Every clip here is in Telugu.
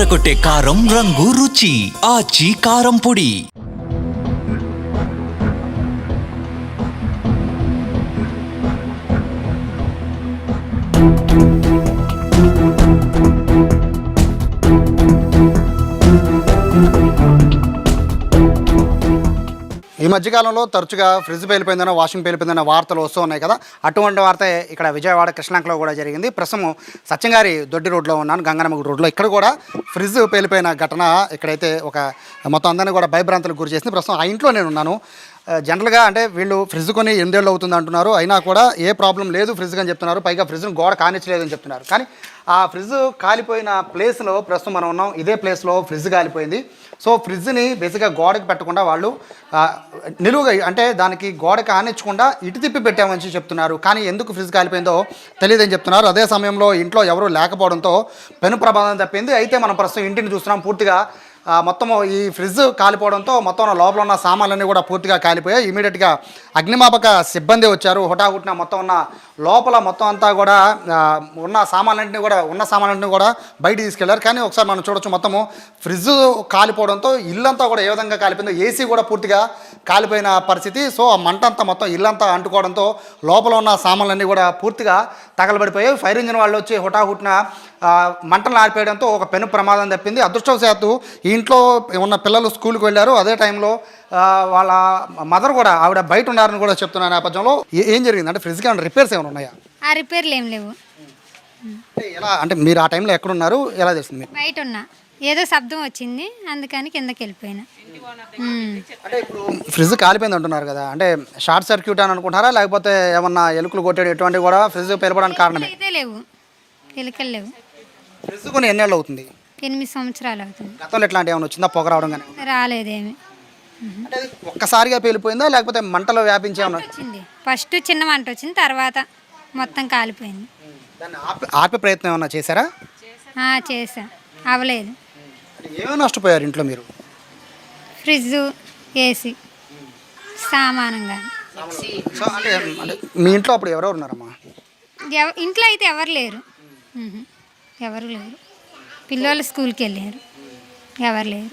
అదరగొట్టే కారం రంగు రుచి ఆచి కారం పొడి. thank you మధ్యకాలంలో తరచుగా ఫ్రిడ్జ్ పేలిపోయిందనో వాషింగ్ పేలిపోయిందనో వార్తలు వస్తూ ఉన్నాయి కదా. అటువంటి వార్త ఇక్కడ విజయవాడ కృష్ణాంకలో కూడా జరిగింది. ప్రస్తుతం సత్యంగారి దొడ్డి రోడ్లో ఉన్నాను గంగనమ్మ రోడ్లో. ఇక్కడ కూడా ఫ్రిడ్జ్ పేలిపోయిన ఘటన ఇక్కడైతే ఒక మొత్తం అందరినీ కూడా భయభ్రాంతులకు గురి చేసింది. ప్రస్తుతం ఆ ఇంట్లో నేను ఉన్నాను. జనరల్గా అంటే వీళ్ళు ఫ్రిడ్జ్ కొని ఎనిమిదేళ్ళు అవుతుంది అంటున్నారు. అయినా కూడా ఏ ప్రాబ్లం లేదు ఫ్రిడ్జ్ అని చెప్తున్నారు. పైగా ఫ్రిడ్జ్ను గోడ కానిచ్చలేదని చెప్తున్నారు. కానీ ఆ ఫ్రిడ్జ్ కాలిపోయిన ప్లేస్లో ప్రస్తుతం మనం ఉన్నాం. ఇదే ప్లేస్లో ఫ్రిడ్జ్ కాలిపోయింది. సో ఫ్రిడ్జ్ని బేసిక్గా గోడకి పెట్టకుండా వాళ్ళు నిలువుగా అంటే దానికి గోడకి కానిచ్చకుండా ఇటు తిప్పి పెట్టామని చెప్తున్నారు. కానీ ఎందుకు ఫ్రిడ్జ్ కాలిపోయిందో తెలియదని చెప్తున్నారు. అదే సమయంలో ఇంట్లో ఎవరూ లేకపోవడంతో పెను ప్రమాదం తప్పింది. అయితే మనం ప్రస్తుతం ఇంటిని చూస్తున్నాం. పూర్తిగా మొత్తం మొత్తము ఈ ఫ్రిడ్జ్ కాలిపోవడంతో మొత్తం ఉన్న లోపల ఉన్న సామాన్లన్నీ కూడా పూర్తిగా కాలిపోయాయి. ఇమీడియట్గా అగ్నిమాపక సిబ్బంది వచ్చారు. హుటాహుటిన మొత్తం ఉన్న లోపల మొత్తం అంతా కూడా ఉన్న సామాన్లన్నింటినీ కూడా ఉన్న సామాన్లన్నింటినీ కూడా బయట తీసుకెళ్ళారు. కానీ ఒకసారి మనం చూడొచ్చు మొత్తము ఫ్రిడ్జ్ కాలిపోవడంతో ఇల్లంతా కూడా ఏ విధంగా కాలిపోయిందో ఏసీ కూడా పూర్తిగా కాలిపోయిన పరిస్థితి. సో ఆ మంట అంతా మొత్తం ఇల్లంతా అంటుకోవడంతో లోపల ఉన్న సామాన్లన్నీ కూడా పూర్తిగా తగలబడిపోయాయి. ఫైర్ ఇంజిన్ వాళ్ళు వచ్చి హుటాహుటిన మంటలు ఆరిపోయడంతో ఒక పెను ప్రమాదం తప్పింది. అదృష్టవశాత్తు ఇంట్లో ఉన్న పిల్లలు స్కూల్కి వెళ్ళారు. అదే టైంలో వాళ్ళ మదర్ కూడా ఆవిడ బయట ఉన్నారని కూడా చెప్తున్న నేపథ్యంలో ఏ- జరిగింది? అంటే ఫ్రిడ్జ్కి ఏమైనా రిపేర్స్ ఏమైనా ఉన్నాయా? ఆ రిపేర్లు ఏం లేవు. ఎలా అంటే మీరు ఆ టైంలో ఎక్కడున్నారు? ఎలా తెలిసింది బయట ఉన్నా. ఏదో శబ్దం వచ్చింది. అందుకని కిందకి వెళ్ళిపోయినా. అంటే ఇప్పుడు ఫ్రిడ్జ్ కాలిపోయింది అంటున్నారు కదా. అంటే షార్ట్ సర్క్యూట్ అని అనుకుంటారా లేకపోతే ఏమన్నా ఎలుకలు కొట్టేది ఎటువంటివి కూడా ఫ్రిడ్జ్ పేలిపోవడానికి కారణమే? అయితే లేవు. ఎలుకలు లేవు. ఫ్రిడ్జ్ కొని ఎన్నేళ్ళు అవుతుంది? ఎనిమిది సంవత్సరాలు అవుతుంది. గతంలో ఇట్లాంటి ఏమైనా వచ్చిందా? పొగ రావడం కానీ? రాలేదేమి. అంటే అది ఒక్కసారిగా పేలిపోయిందా? లేకపోతే మంటలో వ్యాపించి ఏమన్నా వచ్చింది ఫస్ట్ చిన్న మంట వచ్చింది తర్వాత మొత్తం కాలిపోయింది. దాన్ని ఆపి ఆపే ప్రయత్నం ఏమన్నా చేశారా? ఆ, చేసా అవలేదు. అంటే ఏమైనా నష్టపోయారు ఇంట్లో మీరు? ఫ్రిడ్జ్ ఏసీ సామానంగా సో అంటే అంటే మీ ఇంట్లో అప్పుడు ఎవరెవరు ఉన్నారమ్మా? ఎవ- ఇంట్లో అయితే ఎవరు లేరు. ఎవరు లేరు. పిల్లలు స్కూల్కి వెళ్ళారు. ఎవరు లేరు.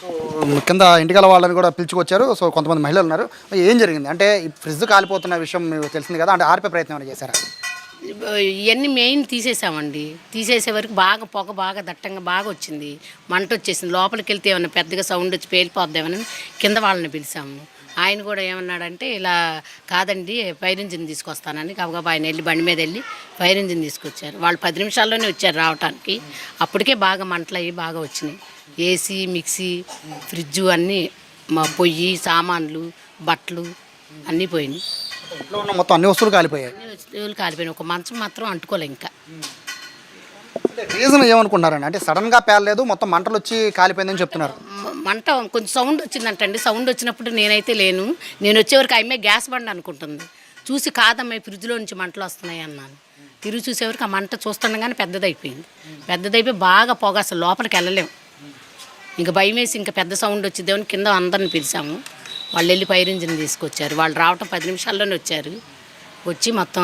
సో కింద ఇంటికల వాళ్ళని కూడా పిలుచుకొచ్చారు. సో కొంతమంది మహిళలు ఉన్నారు. ఏం జరిగింది? అంటే ఈ ఫ్రిడ్జ్ కాలిపోతున్న విషయం మీకు తెలిసింది కదా అంటే ఆర్పే ప్రయత్నం ఏమైనా చేశారా? ఇవన్నీ మెయిన్ తీసేసామండి. తీసేసే వరకు బాగా పొగ బాగా దట్టంగా బాగా వచ్చింది. మంట వచ్చేసింది. లోపలికి వెళ్తే ఏమన్నా పెద్దగా సౌండ్ వచ్చి పేలిపోద్దామని కింద వాళ్ళని పిలిచాము. ఆయన కూడా ఏమన్నాడంటే ఇలా కాదండి ఫైర్ ఇంజిన్ తీసుకొస్తానని. గబగబా ఆయన వెళ్ళి బండి మీద వెళ్ళి ఫైర్ ఇంజిన్ తీసుకొచ్చారు. వాళ్ళు పది నిమిషాల్లోనే వచ్చారు రావటానికి. అప్పటికే బాగా మంటలు అయ్యి బాగా వచ్చినాయి. ఏసీ మిక్సీ ఫ్రిడ్జు అన్నీ మా పొయ్యి సామాన్లు బట్టలు అన్నీ పోయినాయి. ఇంట్లో ఉన్న మొత్తం అన్ని వస్తువులు కాలిపోయాయి. అన్ని వస్తువులు కాలిపోయినాయి. ఒక మంచం మాత్రం అంటుకోలే ఇంకా. రీజన్ ఏమనుకుంటారండి అంటే సడన్గా పేలలేదు మొత్తం మంటలు వచ్చి కాలిపోయిందని చెప్తున్నారు. మంట కొంచెం సౌండ్ వచ్చిందంటండి. సౌండ్ వచ్చినప్పుడు నేనైతే లేను. నేను వచ్చేవరకు అమ్మాయి గ్యాస్ బండ్ అనుకుంటుంది. చూసి కాదమ్మాయి ఫ్రిడ్జ్లో నుంచి మంటలు వస్తున్నాయి అన్నాను. తిరిగి చూసేవరకు ఆ మంట చూస్తుండగానే పెద్దదైపోయింది. పెద్దదైపోయి బాగా పొగ అసలు లోపలికి వెళ్ళలేము ఇంకా భయం వేసి ఇంకా పెద్ద సౌండ్ వచ్చిద్దామని కింద అందరిని పిలిచాము. వాళ్ళు వెళ్ళి ఫైర్ ఇంజిన్ తీసుకొచ్చారు. వాళ్ళు రావటం పది నిమిషాల్లోనే వచ్చారు. వచ్చి మొత్తం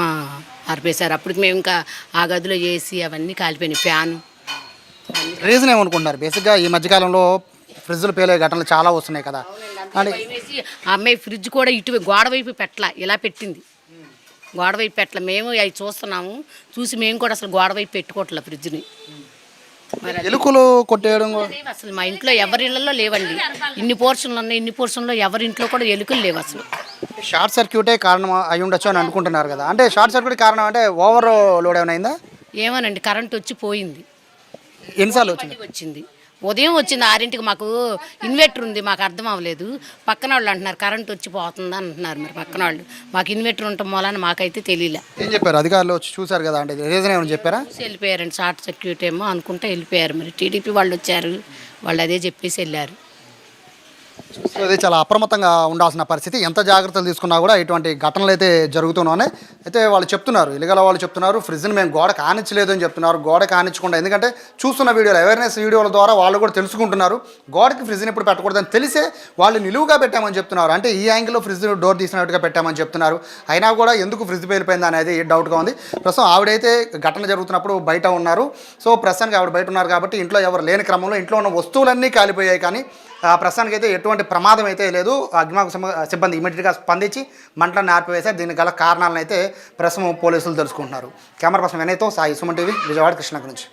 ఆర్పేశారు. అప్పటికి మేము ఇంకా ఆ గదిలో ఏసీ అవన్నీ కాలిపోయినాయి. ఫ్యాను. రీజన్ ఏమనుకుంటున్నారు? బేసిక్గా ఈ మధ్యకాలంలో ఫ్రిడ్జ్లు పేలే ఘటనలు చాలా వస్తున్నాయి కదా. ఆ అమ్మాయి ఫ్రిడ్జ్ కూడా ఇటు గోడ వైపు పెట్టలా ఇలా పెట్టింది. గోడ వైపు పెట్టలే. మేము అవి చూస్తున్నాము. చూసి మేము కూడా అసలు గోడ వైపు పెట్టుకోవట్లే ఫ్రిడ్జ్ని. ఎలుకలు కొట్టేయడం అసలు మా ఇంట్లో ఎవరి ఇళ్ళల్లో లేవండి. ఇన్ని పోర్షన్లు ఉన్నాయి ఇన్ని పోర్షన్లో ఎవరి ఇంట్లో కూడా ఎలుకలు లేవు అసలు. షార్ట్ సర్క్యూటే కారణం అయి ఉండొచ్చు అని అనుకుంటున్నారు కదా. అంటే షార్ట్ సర్క్యూట్ కారణం అంటే ఓవర్ లోడ్ ఏమైనా అయిందా? ఏమోనండి కరెంట్ వచ్చి పోయింది. ఎన్నిసార్లు వచ్చింది? వచ్చింది. ఉదయం వచ్చింది ఆరింటికి మాకు ఇన్వర్టర్ ఉంది మాకు అర్థం అవ్వలేదు. పక్కన వాళ్ళు అంటున్నారు కరెంట్ వచ్చి పోతుంది అంటున్నారు మరి పక్కన వాళ్ళు మాకు ఇన్వర్టర్ ఉండటం మూలాన మాకైతే తెలియలే. ఏం చెప్పారు? అధికారులు వచ్చి చూశారు కదా అంటే రీజన్ ఏమైనా చెప్పారా? వెళ్ళిపోయారండి షార్ట్ సర్క్యూట్ ఏమో అనుకుంటే వెళ్ళిపోయారు. మరి టీడీపీ వాళ్ళు వచ్చారు వాళ్ళు అదే చెప్పేసి వెళ్ళారు. సో ఇది చాలా అప్రమత్తంగా ఉండాల్సిన పరిస్థితి. ఎంత జాగ్రత్తలు తీసుకున్నా కూడా ఇటువంటి ఘటనలు అయితే జరుగుతూనే అయితే వాళ్ళు చెప్తున్నారు ఇలగల వాళ్ళు చెప్తున్నారు ఫ్రిడ్జ్ని మేము గోడ కానించలేదు అని చెప్తున్నారు గోడ కానిచ్చకుండా. ఎందుకంటే చూస్తున్న వీడియోలు అవేర్నెస్ వీడియోల ద్వారా వాళ్ళు కూడా తెలుసుకుంటున్నారు. గోడకి ఫ్రిడ్జ్ని ఇప్పుడు పెట్టకూడదని తెలిసే వాళ్ళు నిలువుగా పెట్టామని చెప్తున్నారు. అంటే ఈ యాంగిల్లో ఫ్రిడ్జ్ డోర్ తీసినట్టుగా పెట్టామని చెప్తున్నారు. అయినా కూడా ఎందుకు ఫ్రిడ్జ్ పేలిపోయింది అనేది డౌట్గా ఉంది. ప్రస్తుతం ఆవిడైతే ఘటన జరుగుతున్నప్పుడు బయట ఉన్నారు. సో ప్రస్తుతానికి ఆవిడ బయట ఉన్నారు కాబట్టి ఇంట్లో ఎవరు లేని క్రమంలో ఇంట్లో ఉన్న వస్తువులన్నీ కాలిపోయాయి. కానీ ఆ ప్రస్తుతానికి అయితే ఎటువంటి ప్రమాదం అయితే లేదు. అగ్నిమాపక సిబ్బంది ఇమీడియట్గా స్పందించి మంటలను ఆర్పివేశారు. దీనికి గల కారణాలను అయితే ప్రస్తుతం పోలీసులు తెలుసుకుంటున్నారు. కెమెరా పర్సన్ వినయ్తో సాయి సుమన్ టీవీ విజయవాడ కృష్ణ గురించి